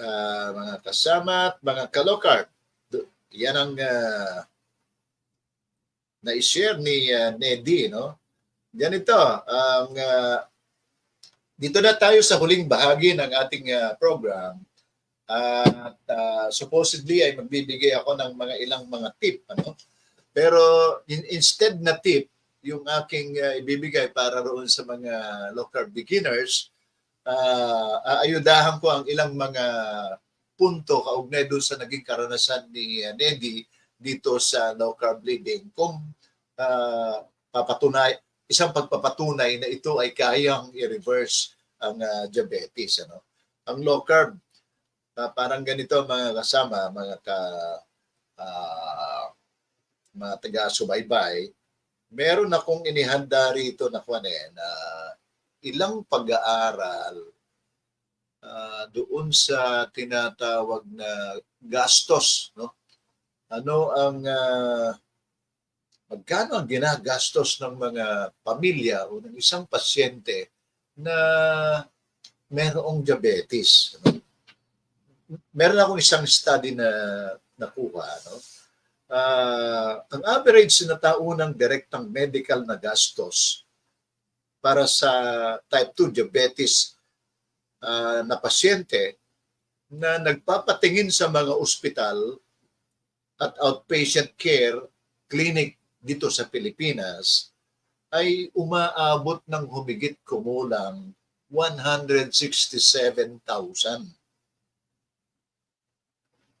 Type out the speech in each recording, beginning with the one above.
ah, mga kasama at mga kalokart. Yan ang ah, na-share ni ah, Nedy, no? Ganito, ang ah, dito na tayo sa huling bahagi ng ating ah, program. At ah, supposedly ay magbibigay ako ng mga ilang mga tip, ano? Pero in- instead na tip, yung aking ah, ibibigay para roon sa mga low carb beginners, ah, aayudahan ko ang ilang mga punto kaugnay doon sa naging karanasan ni uh, Nedy dito sa low carb living. Kung ah, papatunay isang pagpapatunay na ito ay kayang i-reverse ang ah, diabetes ano? Ang low carb ah, parang ganito mga kasama mga ka ah, mga taga-subaybay meron akong inihanda rito na kuwan eh, na ilang pag-aaral ah, doon sa tinatawag na gastos no ano ang ah, magkano ang ginagastos ng mga pamilya o ng isang pasyente na merong diabetes ano? meron akong isang study na nakuha no Ah, ang average na taunang direktang medical na gastos para sa type 2 diabetes ah, na pasyente na nagpapatingin sa mga ospital at outpatient care clinic dito sa Pilipinas ay umaabot ng humigit kumulang 167,000.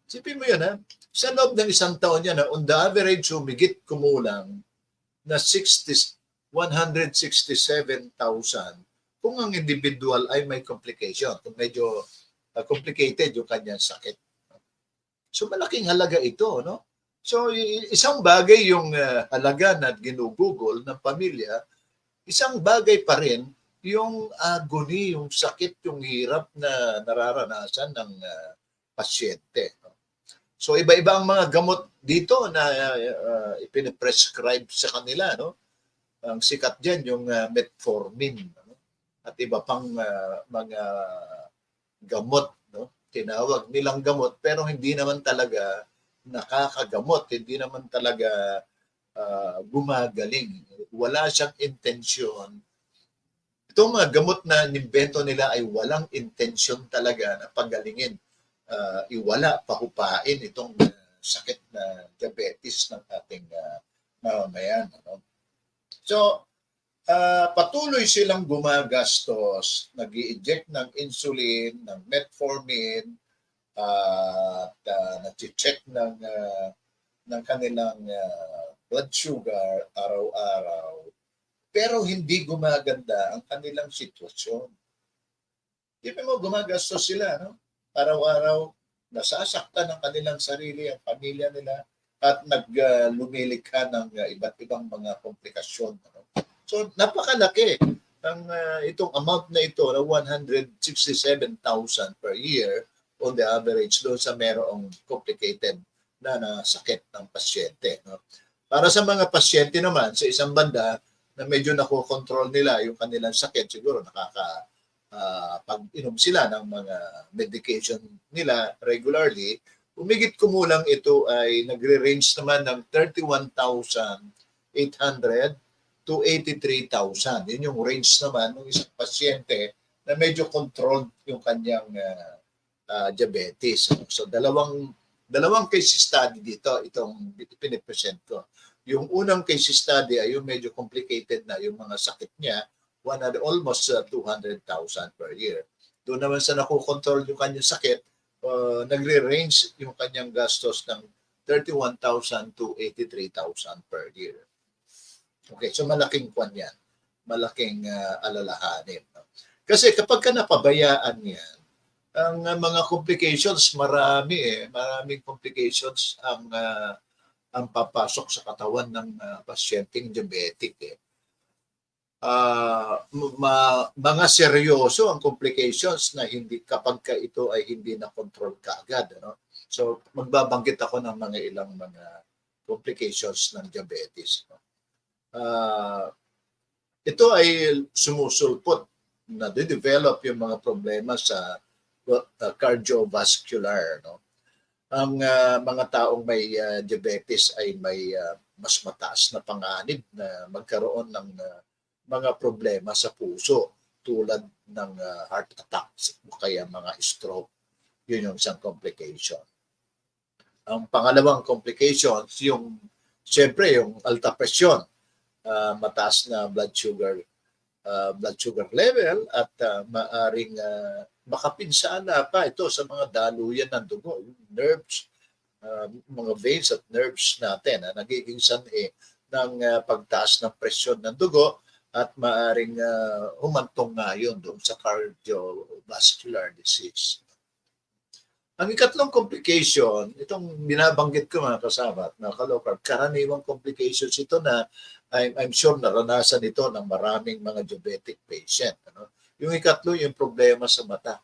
Sipin mo yun ha, sa loob ng isang taon yan, on the average humigit kumulang na 60, 167,000 kung ang individual ay may complication, kung medyo uh, complicated yung kanyang sakit. So malaking halaga ito, no? So isang bagay yung uh, halaga na ginugugol ng pamilya, isang bagay pa rin yung agony, yung sakit, yung hirap na nararanasan ng uh, pasyente. So iba-iba ang mga gamot dito na uh, ipiniprescribe sa kanila, no? Ang sikat diyan yung uh, metformin, no? At iba pang uh, mga gamot, no? Tinawag nilang gamot pero hindi naman talaga nakakagamot, hindi naman talaga uh, gumagaling. Wala siyang intensyon. Itong mga gamot na nimbento nila ay walang intensyon talaga na pagalingin uh, iwala, pahupain itong uh, sakit na diabetes ng ating uh, mamamayan. Ano? So, uh, patuloy silang gumagastos, nag inject ng insulin, ng metformin, uh, at uh, nag-check ng, uh, ng kanilang uh, blood sugar araw-araw. Pero hindi gumaganda ang kanilang sitwasyon. Di mo gumagastos sila, no? araw-araw nasasaktan ng kanilang sarili, ang pamilya nila, at naglumilikha ng uh, iba't ibang mga komplikasyon. Ano? So, napakalaki ang uh, itong amount na ito na 167,000 per year on the average doon sa merong complicated na nasakit ng pasyente. No? Para sa mga pasyente naman, sa isang banda, na medyo nakokontrol nila yung kanilang sakit, siguro nakaka uh, pag inom sila ng mga medication nila regularly, umigit kumulang ito ay nagre-range naman ng 31,800 to 83,000. Yun yung range naman ng isang pasyente na medyo controlled yung kanyang uh, uh, diabetes. So dalawang dalawang case study dito itong pinipresent ko. Yung unang case study ay yung medyo complicated na yung mga sakit niya 100, almost uh, 200,000 per year. Doon naman sa nakokontrol yung kanyang sakit, uh, nagre-range yung kanyang gastos ng 31,000 to 83,000 per year. Okay, so malaking kwan yan. Malaking uh, alalahanin. No? Kasi kapag ka napabayaan yan, ang uh, mga complications marami eh. Maraming complications ang uh, ang papasok sa katawan ng uh, pasyenteng diabetic eh uh, ma, mga seryoso ang complications na hindi kapag ka ito ay hindi na control kaagad ano so magbabanggit ako ng mga ilang mga complications ng diabetes no? uh, ito ay sumusulpot na de-develop yung mga problema sa uh, cardiovascular. No? Ang uh, mga taong may uh, diabetes ay may uh, mas mataas na panganib na magkaroon ng uh, mga problema sa puso tulad ng uh, heart attacks o kaya mga stroke. Yun yung isang complication. Ang pangalawang complications, yung siyempre yung alta presyon, uh, mataas na blood sugar uh, blood sugar level at uh, maaring uh, makapinsala pa ito sa mga daluyan ng dugo, nerves, uh, mga veins at nerves natin na nagiging sanhi ng uh, pagtaas ng presyon ng dugo at maaring uh, humantong nga yun doon sa cardiovascular disease. Ang ikatlong complication, itong binabanggit ko mga kasama at mga kalokar, karaniwang complications ito na I'm, I'm sure naranasan ito ng maraming mga diabetic patient. Ano? Yung ikatlo, yung problema sa mata.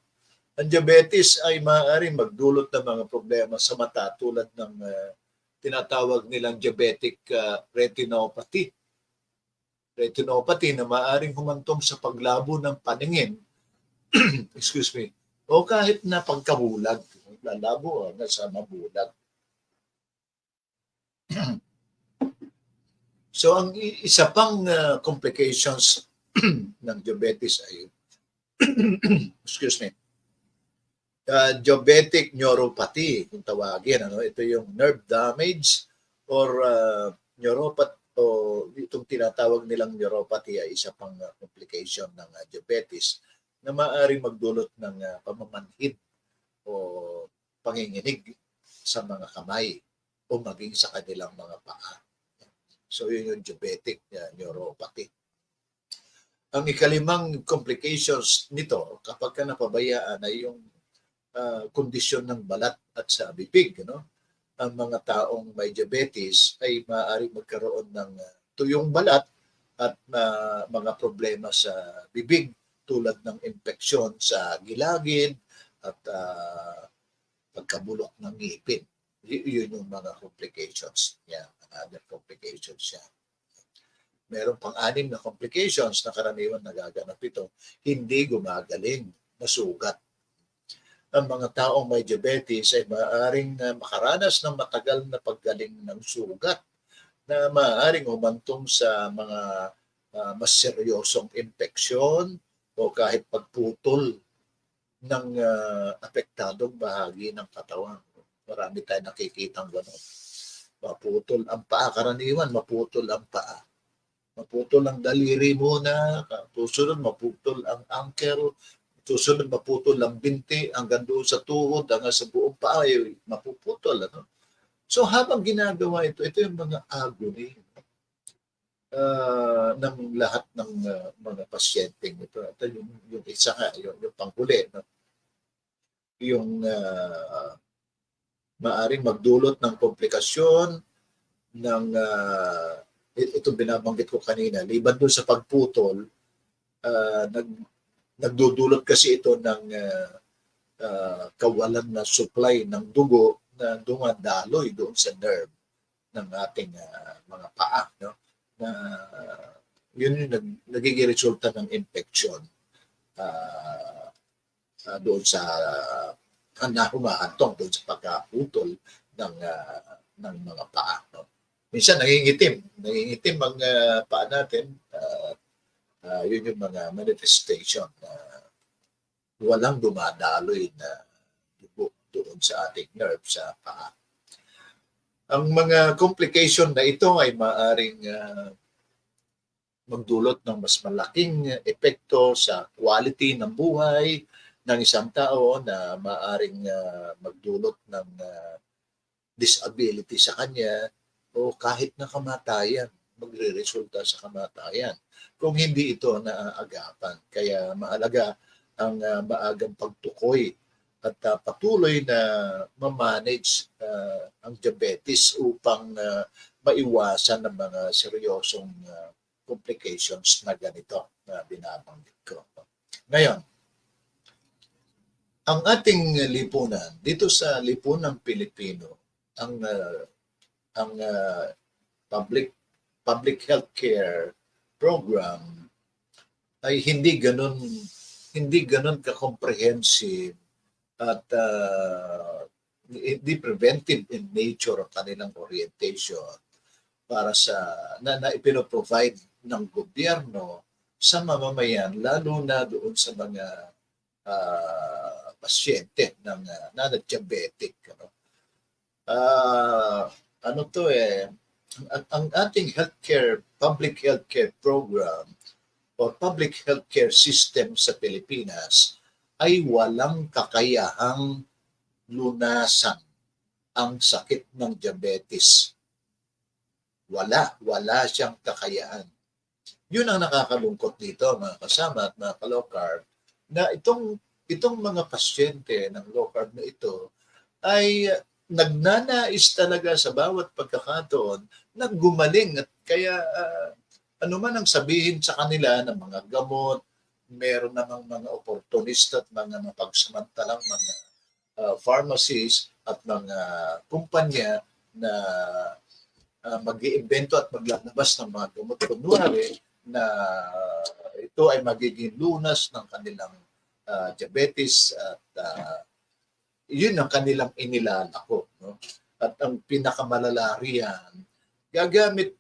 Ang diabetes ay maaaring magdulot ng mga problema sa mata tulad ng uh, tinatawag nilang diabetic uh, retinopathy. Retinopathy na maaaring humantong sa paglabo ng paningin, excuse me, o kahit na pagkabulag, lalabo na sa mabulag. so ang isa pang uh, complications ng diabetes ay excuse me uh, diabetic neuropathy kung tawagin ano? Ito yung nerve damage or uh, neuropathy o itong tinatawag nilang neuropathy ay isa pang uh, complication ng uh, diabetes na maaaring magdulot ng uh, pamamanhid o panginginig sa mga kamay o maging sa kanilang mga paa. So yun yung diabetic uh, neuropathy. Ang ikalimang complications nito kapag ka napabayaan ay yung uh, kondisyon ng balat at sa bibig. No? Ang mga taong may diabetes ay maaari magkaroon ng uh, tuyong balat at uh, mga problema sa bibig tulad ng infeksyon sa gilagid at uh, pagkabulok ng ngipin. Y- yun yung mga complications niya, other complications niya. Meron pang anim na complications na karaniwan nagaganap ito, hindi gumagaling na sugat. Ang mga taong may diabetes ay maaaring uh, makaranas ng matagal na paggaling ng sugat na maaaring umantong sa mga uh, mas seryosong infeksyon o kahit pagputol ng uh, apektadong bahagi ng katawan. Marami tayong nakikita gano'n. Maputol ang paa. Karaniwan, maputol ang paa. Maputol ang daliri muna. Susunod, maputol ang ankle. Susunod, maputol ang binti hanggang doon sa tuhod, hanggang sa buong paa, ay mapuputol. Ano? So habang ginagawa ito, ito yung mga agony uh, ng lahat ng uh, mga pasyente ito. Ito yung, yung isa nga, yung, yung panghuli. No? Yung uh, maaring magdulot ng komplikasyon ng uh, ito binabanggit ko kanina, liban doon sa pagputol, uh, nag, nagdudulot kasi ito ng uh, uh, kawalan na supply ng dugo na dumadaloy doon sa nerve ng ating uh, mga paa. No? na yun yung nag, nagiging resulta ng infection uh, uh, doon sa uh, na humahantong doon sa pagkaputol ng uh, ng mga paa. No? Minsan nangingitim, nangingitim ang uh, paa natin. Uh, uh, yun yung mga manifestation na uh, walang dumadaloy na dugo doon sa ating nerve sa paa. Ang mga complication na ito ay maaring uh, magdulot ng mas malaking epekto sa quality ng buhay ng isang tao na maaring uh, magdulot ng uh, disability sa kanya o kahit na kamatayan, magre-resulta sa kamatayan kung hindi ito naaagapan. Kaya maalaga ang uh, maagang pagtukoy at uh, patuloy na ma-manage uh, ang diabetes upang uh, maiwasan ng mga seryosong uh, complications na ganito na binabanggit ko. Ngayon, ang ating lipunan dito sa lipunan Pilipino, ang uh, ang uh, public public health care program ay hindi ganun hindi ganun ka-comprehensive at uh, hindi preventive in nature ang kanilang orientation para sa na, na ipinoprovide ng gobyerno sa mamamayan lalo na doon sa mga ah, pasyente ng uh, na diabetic ano. Ah, ano to eh ang, ang ating healthcare public healthcare program or public healthcare system sa Pilipinas ay walang kakayahang lunasan ang sakit ng diabetes. Wala, wala siyang kakayahan. Yun ang nakakalungkot dito mga kasama at mga kalokar na itong itong mga pasyente ng low carb na ito ay nagnanais talaga sa bawat pagkakataon na gumaling at kaya ah, ano man ang sabihin sa kanila ng mga gamot, meron namang mga oportunista at mga mapagsamantalang mga uh, pharmacies at mga kumpanya na uh, mag-iimbento at maglalabas ng mga gamot. Kunwari na ito ay magiging lunas ng kanilang uh, diabetes at uh, yun ang kanilang inilalako. No? At ang pinakamalala riyan, gagamit,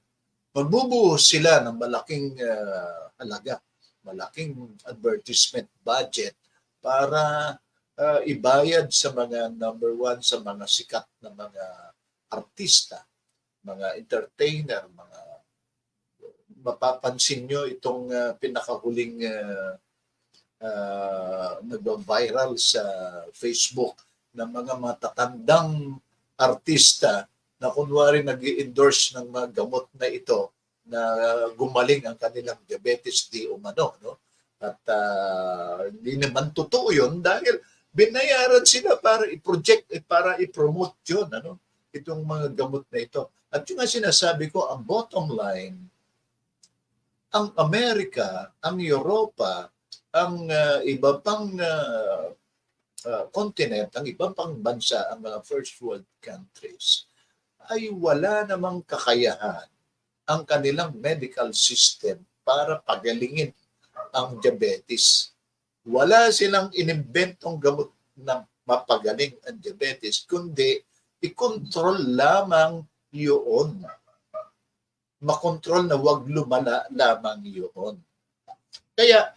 magbubuhos sila ng malaking uh, halaga, malaking advertisement budget para uh, ibayad sa mga number one, sa mga sikat na mga artista, mga entertainer, mga mapapansin nyo itong uh, pinakahuling uh, uh, nag-viral sa Facebook ng mga matatandang artista na kunwari nag endorse ng mga gamot na ito na gumaling ang kanilang diabetes di umano. No? At uh, naman totoo yun dahil binayaran sila para i-project, eh, para i-promote yun. Ano? Itong mga gamot na ito. At yung nga sinasabi ko, ang bottom line, ang Amerika, ang Europa, ang uh, iba pang uh, uh, continent, ang iba pang bansa, ang mga first world countries, ay wala namang kakayahan ang kanilang medical system para pagalingin ang diabetes. Wala silang inimbentong gamot na mapagaling ang diabetes, kundi i-control lamang yun. Makontrol na wag lumala lamang yun. Kaya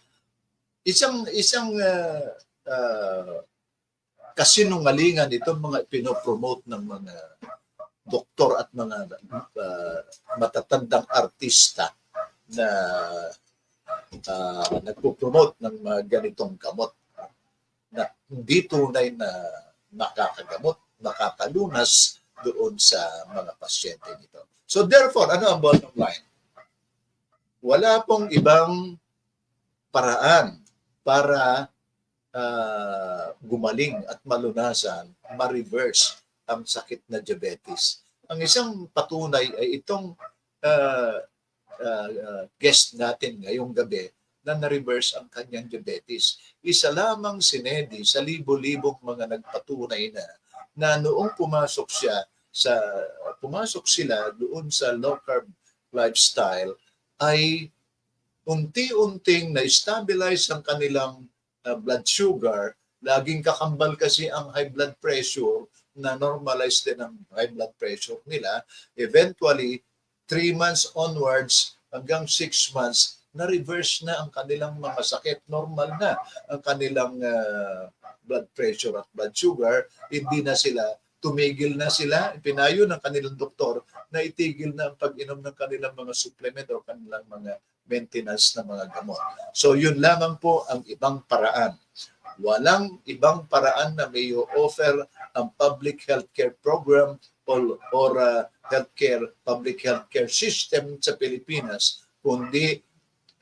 isang isang uh, uh, kasinungalingan itong mga pinopromote ng mga doktor at mga uh, matatandang artista na uh, nagpo-promote ng mga ganitong gamot na hindi tunay na makakagamot, makakalunas doon sa mga pasyente nito. So therefore, ano ang bottom line? Wala pong ibang paraan para uh, gumaling at malunasan, ma-reverse ang sakit na diabetes. Ang isang patunay ay itong uh, uh, uh, guest natin ngayong gabi na na-reverse ang kanyang diabetes. Isa lamang si Nedy sa libo-libong mga nagpatunay na na noong pumasok siya sa pumasok sila doon sa low carb lifestyle ay unti-unting na-stabilize ang kanilang uh, blood sugar. Laging kakambal kasi ang high blood pressure na normalize din ang high blood pressure nila. Eventually, 3 months onwards hanggang 6 months, na-reverse na ang kanilang mga sakit. Normal na ang kanilang uh, blood pressure at blood sugar. Hindi na sila, tumigil na sila. Pinayo ng kanilang doktor na itigil na ang pag-inom ng kanilang mga supplement o kanilang mga maintenance na mga gamot. So yun lamang po ang ibang paraan. Walang ibang paraan na may offer ang public healthcare program or, or uh, healthcare, public healthcare system sa Pilipinas, kundi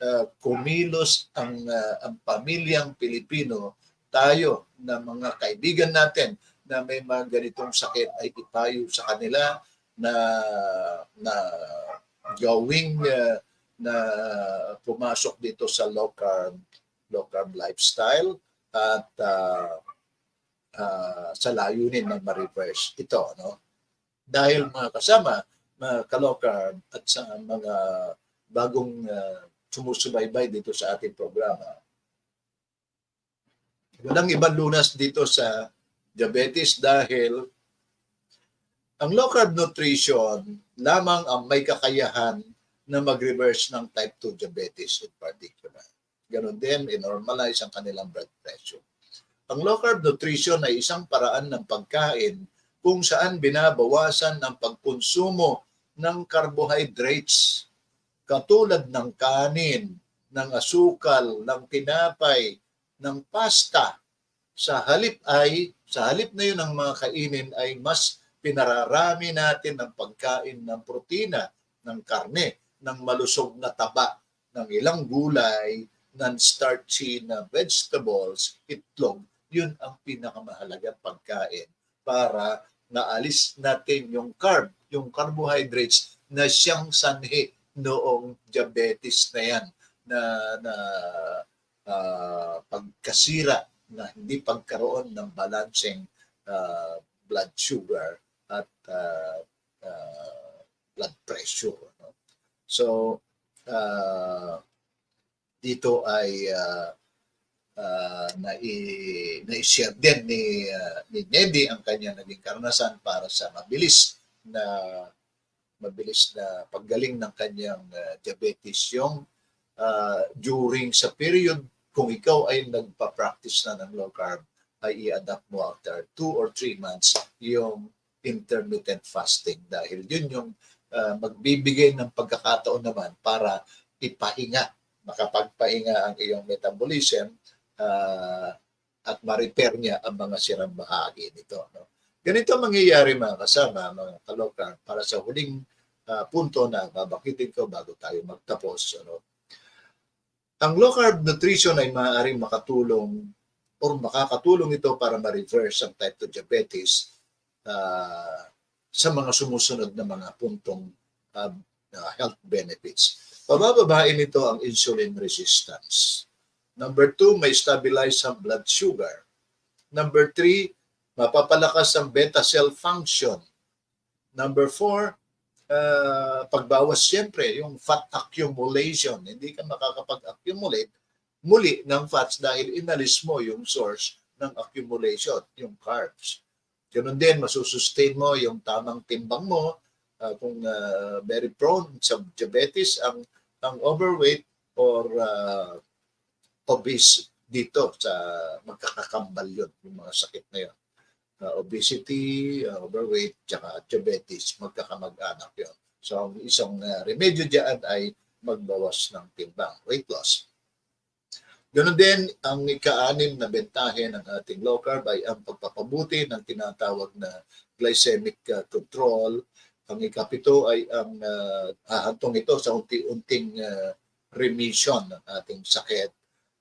uh, kumilos ang, uh, ang pamilyang Pilipino, tayo na mga kaibigan natin na may mga ganitong sakit ay ipayo sa kanila na na gawing uh, na pumasok dito sa low carb low carb lifestyle at uh, uh, sa layunin na ma-reverse ito no dahil mga kasama mga ka-low carb at sa mga bagong uh, sumusubaybay dito sa ating programa walang ibang lunas dito sa diabetes dahil ang low carb nutrition lamang ang may kakayahan na mag-reverse ng type 2 diabetes in particular. Ganon din, i-normalize ang kanilang blood pressure. Ang low carb nutrition ay isang paraan ng pagkain kung saan binabawasan ang pagkonsumo ng carbohydrates katulad ng kanin, ng asukal, ng tinapay, ng pasta. Sa halip ay, sa halip na yun ang mga kainin ay mas pinararami natin ng pagkain ng protina, ng karne, ng malusog na taba, ng ilang gulay, non-starchy na vegetables, itlog, yun ang pinakamahalagang pagkain para naalis natin yung carb, yung carbohydrates na siyang sanhi noong diabetes na yan na na ah, pagkasira na hindi pagkaroon ng balancing ah, blood sugar at ah, ah, blood pressure. no? So, ah, dito ay uh, uh, nai, nai-share din ni, ah, ni Nedy ang kanya naging karanasan para sa mabilis na mabilis na paggaling ng kanyang ah, diabetes. Yung ah, during sa period kung ikaw ay nagpa-practice na ng low carb ay i-adapt mo after two or three months yung intermittent fasting. Dahil yun yung ah, magbibigay ng pagkakataon naman para ipahinga, makapagpahinga ang iyong metabolism ah, at ma-repair niya ang mga sirang bahagi nito. No? Ganito ang mangyayari mga kasama, mga kalokar, para sa huling ah, punto na babakitin ko bago tayo magtapos. Ano? Ang low carb nutrition ay maaaring makatulong or makakatulong ito para ma-reverse ang type 2 diabetes ah, sa mga sumusunod na mga puntong ah, health benefits. Pabababain nito ang insulin resistance. Number two, may stabilize ang blood sugar. Number three, mapapalakas ang beta cell function. Number four, uh, pagbawas siyempre, yung fat accumulation. Hindi ka makakapag-accumulate muli ng fats dahil inalis mo yung source ng accumulation, yung carbs. Ganun din, masusustain mo yung tamang timbang mo. Uh, kung uh, very prone sa diabetes, ang, ang overweight or uh, obese dito sa magkakakambal yun, yung mga sakit na yun. Uh, obesity, uh, overweight, tsaka diabetes, magkakamag-anak yun. So, ang isang uh, remedyo dyan ay magbawas ng timbang, weight loss. Ganon din, ang ika-anim na bentahe ng ating low carb ay ang pagpapabuti ng tinatawag na glycemic uh, control. Ang ikapito ay ang uh, hahantong ito sa unti-unting uh, remission ng ating sakit.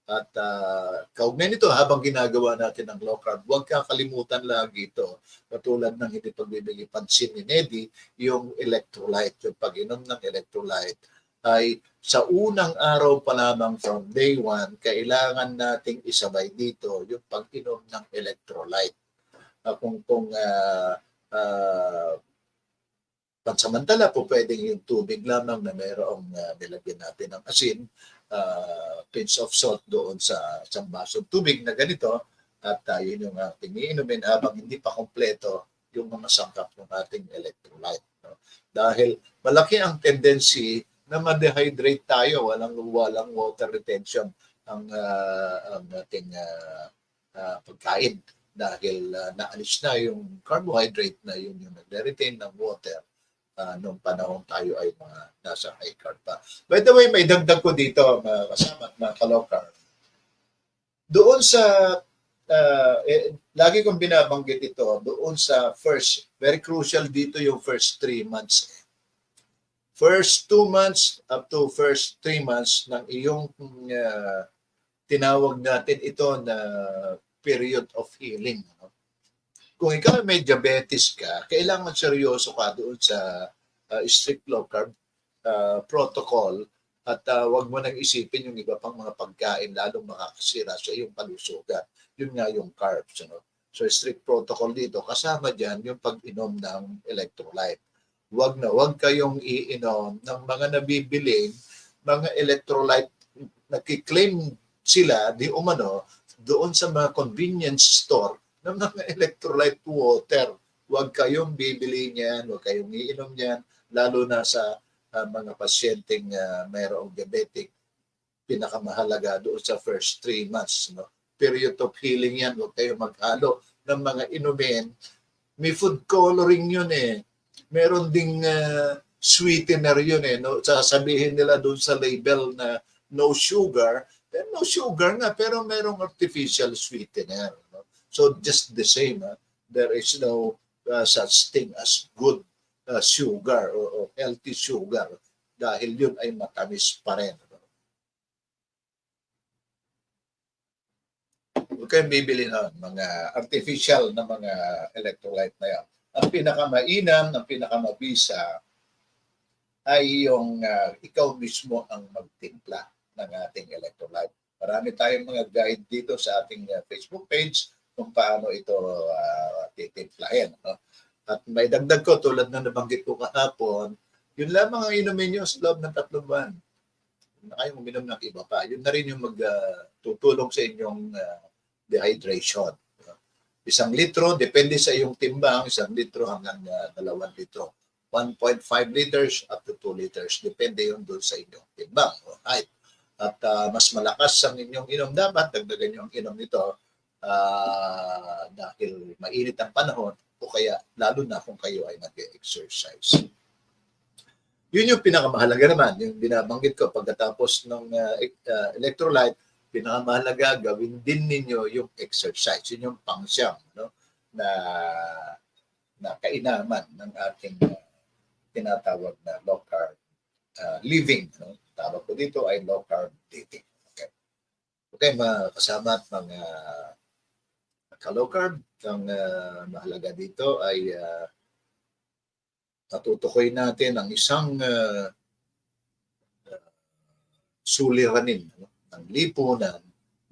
At uh, kaugnay nito, habang ginagawa natin ang low carb, huwag kakalimutan lagi ito. Katulad ng hindi pagbibigay pansin ni Nedy, yung electrolyte, yung pag-inom ng electrolyte ay sa unang araw pa lamang from day one, kailangan nating isabay dito yung pag-inom ng electrolyte. Uh, kung kung uh, uh, pansamantala po pwedeng yung tubig lamang na mayroong uh, nilagyan natin ng asin, uh, pinch of salt doon sa isang basong tubig na ganito at uh, yun yung ating iinumin habang hindi pa kompleto yung mga sangkap ng ating electrolyte. No? Dahil malaki ang tendency na ma-dehydrate tayo, walang walang water retention ang uh, ang ating uh, uh, pagkain dahil uh, naalis na yung carbohydrate na yun yung nagre-retain ng water uh, nung panahon tayo ay mga nasa high carb pa. By the way, may dagdag ko dito mga kasama, mga kalow carb. Doon sa uh, eh, lagi kong binabanggit ito doon sa first, very crucial dito yung first three months first two months up to first three months ng iyong uh, tinawag natin ito na period of healing. No? Kung ikaw may diabetes ka, kailangan seryoso ka doon sa uh, strict low carb uh, protocol at uh, wag mo nang isipin yung iba pang mga pagkain lalong makakasira sa iyong kalusugan. Yun nga yung carbs. Ano? So strict protocol dito, kasama dyan yung pag-inom ng electrolyte wag na wag kayong iinom ng mga nabibiling mga electrolyte nakiklaim sila di umano doon sa mga convenience store ng mga electrolyte water. Huwag kayong bibili niyan, huwag kayong iinom niyan, lalo na sa ah, mga pasyenteng uh, mayroong diabetic. Pinakamahalaga doon sa first three months. No? Period of healing yan, huwag kayong maghalo ng mga inumin. May food coloring yun eh. Meron ding ah, sweetener yun eh. No? Sasabihin nila doon sa label na no sugar, pero no sugar nga, pero merong artificial sweetener. So just the same, ah, there is no uh, such thing as good uh, sugar or, or healthy sugar dahil yun ay matamis pa rin. no? Huwag kayong bibili ng mga artificial na mga electrolyte na yan. Ang pinakamainam, ang pinakamabisa ay yung ah, ikaw mismo ang magtimpla ng ating electrolyte. Marami tayong mga guide dito sa ating uh, Facebook page kung paano ito uh, titimplahin. No? At may dagdag ko tulad na nabanggit ko kahapon, yun lamang ang inumin nyo sa loob ng tatlong buwan. Na kayong uminom ng iba pa. Yun na rin yung magtutulong sa inyong uh, dehydration. Isang litro, depende sa iyong timbang, isang litro hanggang uh, dalawang litro. 1.5 liters up to 2 liters. Depende yun doon sa inyong timbang o height at ah, mas malakas ang inyong inom dapat dagdagan niyo ang inom nito ah, dahil mainit ang panahon o kaya lalo na kung kayo ay nag-exercise. Yun yung pinakamahalaga naman, yung binabanggit ko pagkatapos ng e- ah, electrolyte, pinakamahalaga gawin din ninyo yung exercise. Yun yung pangsyam no? na na kainaman ng ating tinatawag na low carb ah, living. No? Tawag ko dito ay low carb living. Okay. Okay, mga kasama at mga ka-low carb, ang ah, mahalaga dito ay uh, natutukoy natin ang isang uh, suliranin ano, ng lipunan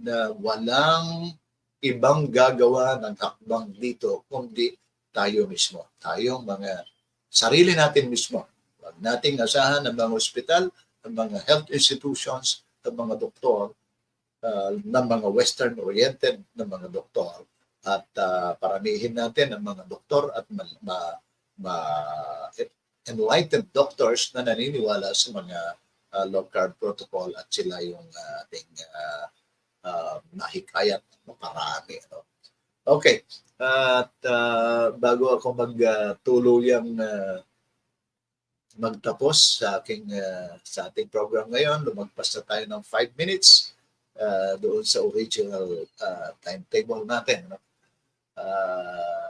na walang ibang gagawa ng hakbang dito kundi tayo mismo. Tayong mga sarili natin mismo. Huwag nating asahan ng mga ospital, ng mga health institutions, ng mga doktor, uh, ng mga western-oriented ng mga doktor at uh, paramihin natin ang mga doktor at ma, ma, ma- enlightened doctors na naniniwala sa mga uh, low carb protocol at sila yung uh, ating uh, uh, nahikayat maparami. No? Okay. At uh, bago ako magtuluyang uh, magtapos sa aking uh, sa ating program ngayon, lumagpas na tayo ng 5 minutes uh, doon sa original uh, timetable natin. No? Uh,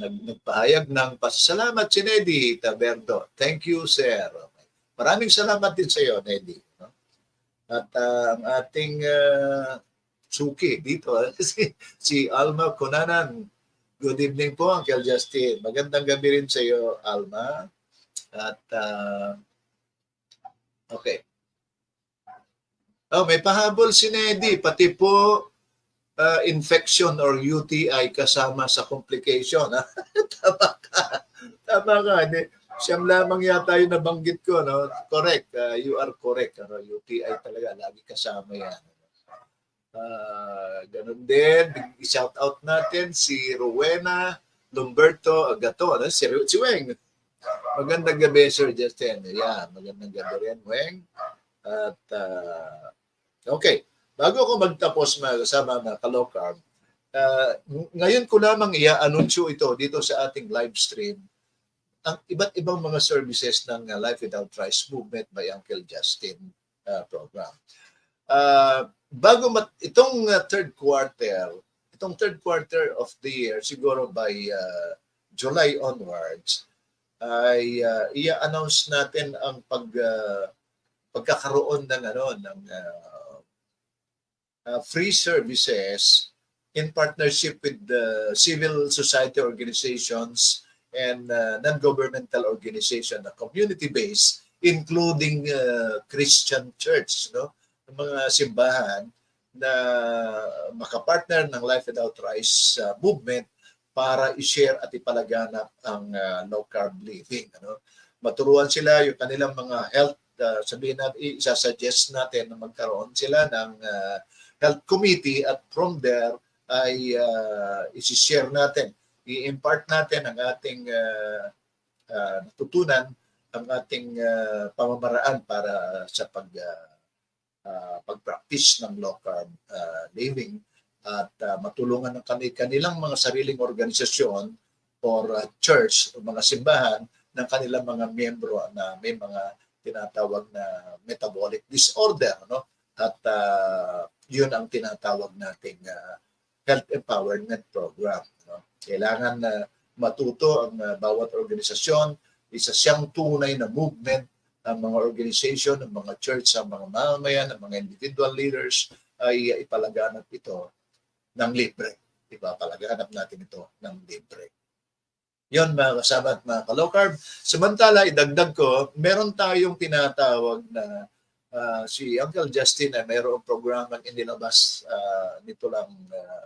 nag, nagpahayag ng pasasalamat si Nedy Taberto. Thank you, sir. Maraming salamat din sa iyo, Nedy. No? At uh, ang ating uh, suki dito, si, si Alma Kunanan. Good evening po, Uncle Justin. Magandang gabi rin sa iyo, Alma. At, uh, okay. Oh, may pahabol si Nedy, pati po uh, infection or UTI kasama sa complication. Tama ka. Tama ka. Siyam lamang yata yung nabanggit ko. No? Correct. Uh, you are correct. Ano? UTI talaga. Lagi kasama yan. Uh, ganun din. I-shout out natin si Rowena Lumberto Agato. Ano? Si, si Weng. Magandang gabi, Sir Justin. Yan. Magandang gabi rin, Weng. At, uh, okay. Bago ako magtapos mga kasama mga ka-low carb, uh, ngayon ko lamang i-anunsyo ito dito sa ating live stream ang iba't ibang mga services ng uh, Life Without Rice Movement by Uncle Justin uh, program. Uh, bago mat itong uh, third quarter, itong third quarter of the year, siguro by uh, July onwards, ay uh, i-announce natin ang pag uh, pagkakaroon ng ano ng uh, uh, free services in partnership with the civil society organizations and uh, non-governmental organization na community-based including uh, Christian church no? Mga simbahan na makapartner ng Life Without Rice uh, movement para i-share at ipalaganap ang uh, low carb living ano? Maturuan sila yung kanilang mga health uh, sabihin natin isa-suggest natin na magkaroon sila ng uh, health committee at from there ay uh, isi-share natin, i-impart natin ang ating uh, uh, natutunan, ang ating uh, pamamaraan para sa pag uh, uh, pag-practice ng low carb uh, living at uh, matulungan ng kani- kanilang mga sariling organisasyon or uh, church o mga simbahan ng kanilang mga miyembro na may mga tinatawag na metabolic disorder no at uh, yun ang tinatawag nating uh, health empowerment program no kailangan na matuto ang uh, bawat organisasyon isa siyang tunay na movement ang mga organization, ang mga church, ang mga mamamayan, ang mga individual leaders ay ipalaganap ito ng libre. Ipapalaganap natin ito ng libre. Yon mga kasama at mga ka-low carb. Samantala, idagdag ko, meron tayong tinatawag na uh, si Uncle Justin ay mayroong programang inilabas uh, nito lang uh,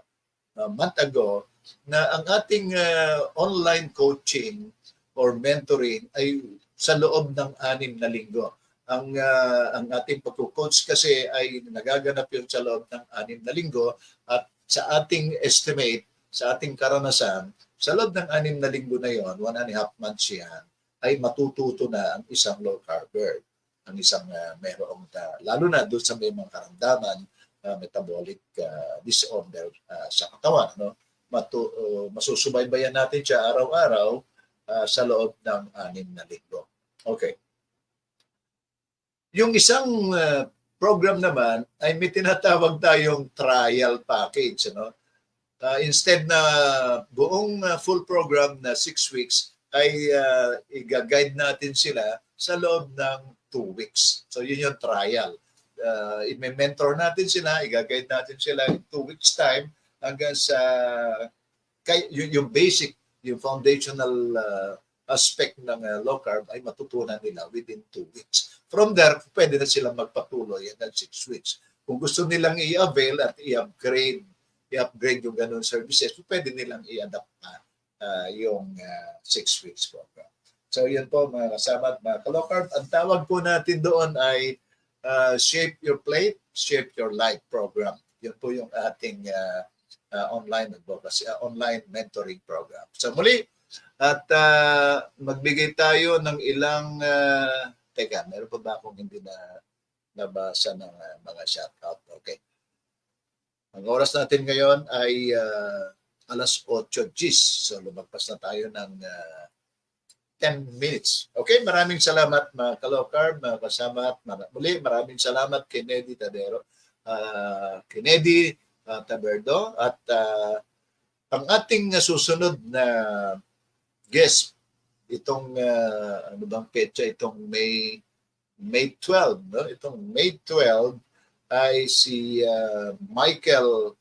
uh, month ago na ang ating uh, online coaching or mentoring ay sa loob ng anim na linggo. Ang uh, ang ating pagko-coach kasi ay nagaganap yun sa loob ng anim na linggo at sa ating estimate, sa ating karanasan, sa loob ng anim na linggo na yon, one and a half months yan, ay matututo na ang isang low carber, ang isang uh, merong, uh, lalo na doon sa may mga karamdaman, uh, metabolic uh, disorder uh, sa katawan. No? Matu, uh, masusubaybayan natin siya araw-araw uh, sa loob ng anim na linggo. Okay. Yung isang uh, program naman ay may tinatawag tayong trial package. Ano? Uh, instead na buong uh, full program na six weeks, ay uh, i-guide natin sila sa loob ng two weeks. So yun yung trial. Uh, i-mentor natin sila, i-guide natin sila in two weeks time hanggang sa kay, yung, yung basic, yung foundational uh, aspect ng uh, low carb ay matutunan nila within two weeks. From there, pwede na silang magpatuloy hanggang six weeks. Kung gusto nilang i-avail at i-upgrade, i-upgrade yung ganun services, pwede nilang i-adapt pa uh, yung uh, six weeks program. So yun po mga kasama at mga kalokarb. Ang tawag po natin doon ay uh, Shape Your Plate, Shape Your Life program. Yun po yung ating uh, uh, online advocacy, uh, online mentoring program. So muli, at uh, magbigay tayo ng ilang, uh, teka, meron pa ba akong hindi na nabasa ng uh, mga shoutout? Okay. Ang oras natin ngayon ay uh, alas 8 gis. So lumagpas na tayo ng uh, 10 minutes. Okay, maraming salamat mga kalokar, mga kasama at mar- muli maraming salamat kay Nedy Tadero, uh, kay Nedy uh, Taberdo at uh, ang ating susunod na guest itong uh, ano bang petsa itong May May 12 no itong May 12 ay si uh, Michael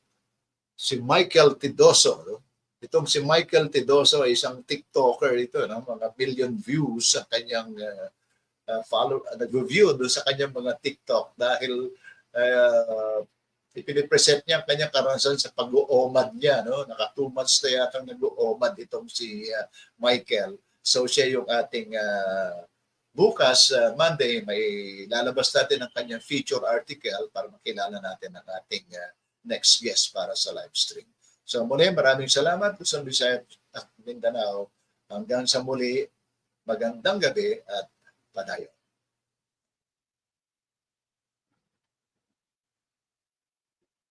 si Michael Tidoso no? Itong si Michael Tidoso ay isang TikToker ito no? Mga million views sa kanyang uh, uh, follow uh, nag-review do sa kanyang mga TikTok dahil uh, ipinipresent niya ang kanyang karanasan sa pag-uomad niya no? Naka two months na yata nag-uomad itong si uh, Michael. So siya yung ating uh, bukas uh, Monday may lalabas natin ang kanyang feature article para makilala natin ang ating uh, next guest para sa live stream. So muli maraming salamat Luzon, Visayas at Mindanao. Hanggang sa muli, magandang gabi at padayon.